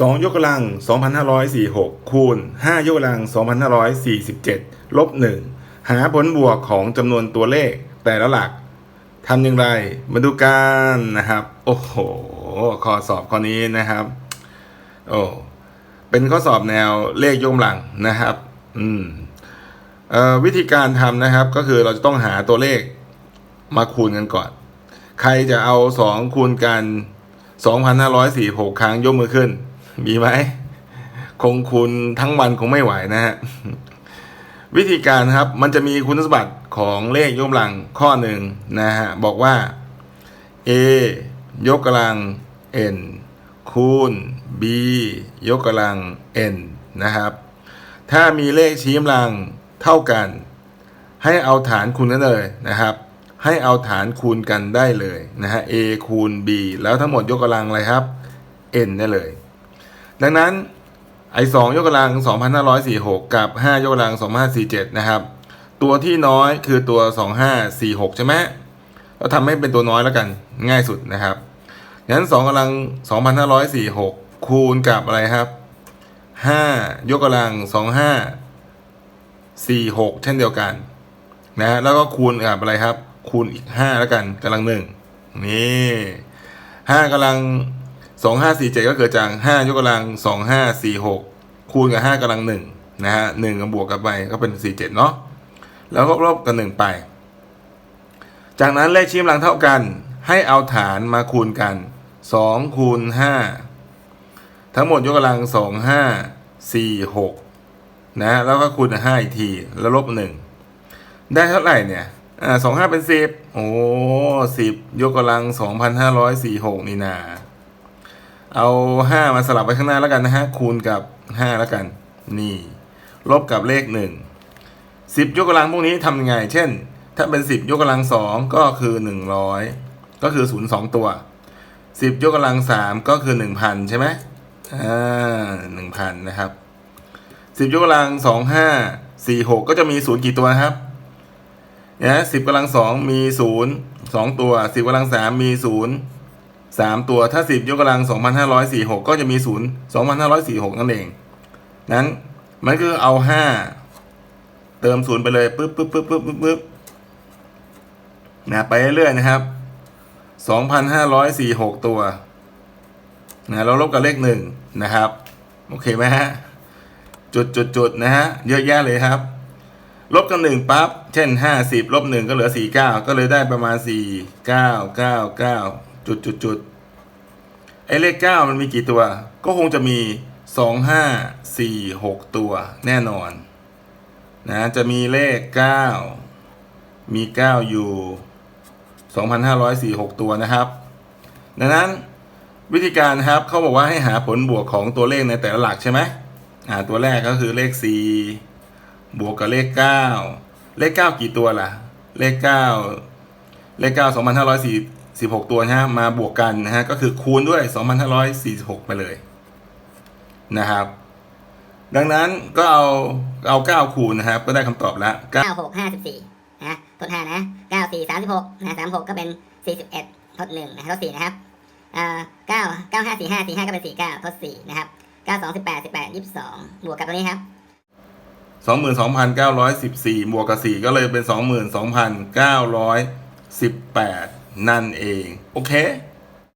2 ยกกำลัง 2546 คูณ 5 ยกกำลัง 2547 ลบ 1 หาผลบวกของจำนวนตัวเลขแต่ละหลักทำอย่างไร มาดูกันนะครับ โอ้โห ข้อสอบข้อนี้นะครับ โอ้เป็นข้อสอบแนวเลขยกกำลังนะครับ อืมออวิธีการทำนะครับก็คือเราจะต้องหาตัวเลขมาคูณกันก่อน ใครจะเอาสองคูณกัน 2,546 ครั้งยกมือขึ้น มีไหมคงคูณทั้งวันคงไม่ไหวนะฮะวิธีการครับมันจะมีคุณสมบัติของเลขยกกำลังข้อหนึ่งนะฮะบอกว่า a ยกกำลัง n คูณ b ยกกำลัง n นะครับ ถ้ามีเลขชี้กำลังเท่ากัน ให้เอาฐานคูณกันเลยนะครับ ให้เอาฐานคูณกันได้เลยนะฮะ a คูณ b แล้วทั้งหมดยกกำลังอะไรครับ n ได้เลย ดังนั้นไอ้สองยกกำลัง 2546 กับ 5 ยกกำลัง 2547 นะครับ ตัวที่น้อยคือตัว 2546 ใช่ไหมเราทำให้เป็นตัวน้อยแล้วกันง่ายสุดนะครับงั้น2กำลัง 2546 คูณกับอะไรครับ 5 ยกกำลัง 25 46 เช่นเดียวกันนะฮะแล้วก็คูณกับอะไรครับ คูณอีก 5 แล้วกันกำลังหนึ่งนี่5กำลัง 2547ก็เกิดจาก5ยกกำลัง2546คูณกับ5กำลัง1นะฮะ1กับบวกกันไปก็เป็น47เจ็ดเนาะแล้วก็ลบกับ1ไป จากนั้นเลขชี้กำลังเท่ากันให้เอาฐานมาคูณกัน2คูณ5ทั้งหมดยกกำลัง2546นะฮะแล้วก็คูณกับ5อีกทีแล้วลบ1ได้เท่าไหร่เนี่ยอ่า25เป็น10โอ้10ยกกำลัง2,546นี่นา เอา 5 มาสลับไว้ข้างหน้าแล้วกันนะฮะ คูณกับ 5 แล้วกัน นี่ ลบกับเลข 1 10 ยกกำลังพวกนี้ทำยังไง เช่น ถ้าเป็น 10 ยกกำลัง 2 ก็คือ 100 ก็คือ 0 2 ตัว 10 ยกกำลัง 3 ก็คือ 1,000 ใช่ไหมอ่า1,000นะครับ 10 ยกกำลัง 2 5 4 6 ก็จะมี 0 กี่ตัวครับนะ10กำลัง 2 มี 0 2 ตัว 10กำลัง 3 มี 0 3ตัวถ้า10ยกกำลัง2,546ก็จะมี0 2,546นั่นเอง นั้นมันคือเอา5เติม0ไปเลยปึ๊บปึ๊บปึ๊บปึ๊บปึ๊บปึ๊บนะไปเรื่อยๆนะครับ2,546ตัวนะเราลบกับเลข1นะครับ โอเคไหมฮะจุดจุดจุดนะฮะเยอะแยะเลยครับ ลบกันหนึ่งปั๊บเช่นห้าสิบลบหนึ่งก็เหลือสี่เก้าก็เลยได้ประมาณสี่เก้าเก้าเก้า จุดจุดจุดไอ้เลขเก้ามันมีกี่ตัว ก็คงจะมีสองห้าสี่หกตัวแน่นอนนะจะมีเลขเก้ามีเก้าอยู่สองพันห้าร้อยสี่หกตัวนะครับ ดังนั้นวิธีการครับเขาบอกว่าให้หาผลบวกของตัวเลขในแต่ละหลักใช่ไหมอ่าตัวแรกก็คือเลขสี่บวกกับเลขเก้าเลขเก้ากี่ตัวล่ะ เลขเก้าเลขเก้าสองพันห้าร้อยสี่ 16 ตัวนะฮะมาบวกกันนะฮะก็คือคูณด้วย 2,546 ไปเลยนะครับ ดังนั้นก็เอาเอา 9 คูณนะครับ ก็ได้คำตอบละ9 6 54นะทด5นะ9 4 36นะ36 ก็เป็น 41ทด1นะทด4นะครับเอ่อ9 9 5 4 5 4 5 ก็เป็น 49 ทด 4 นะครับ 9 2 18 18 22 บวกกับตัวนี้ครับ22,914บวกกับ 4 ก็เลยเป็น 22,918 นั่นเอง โอเค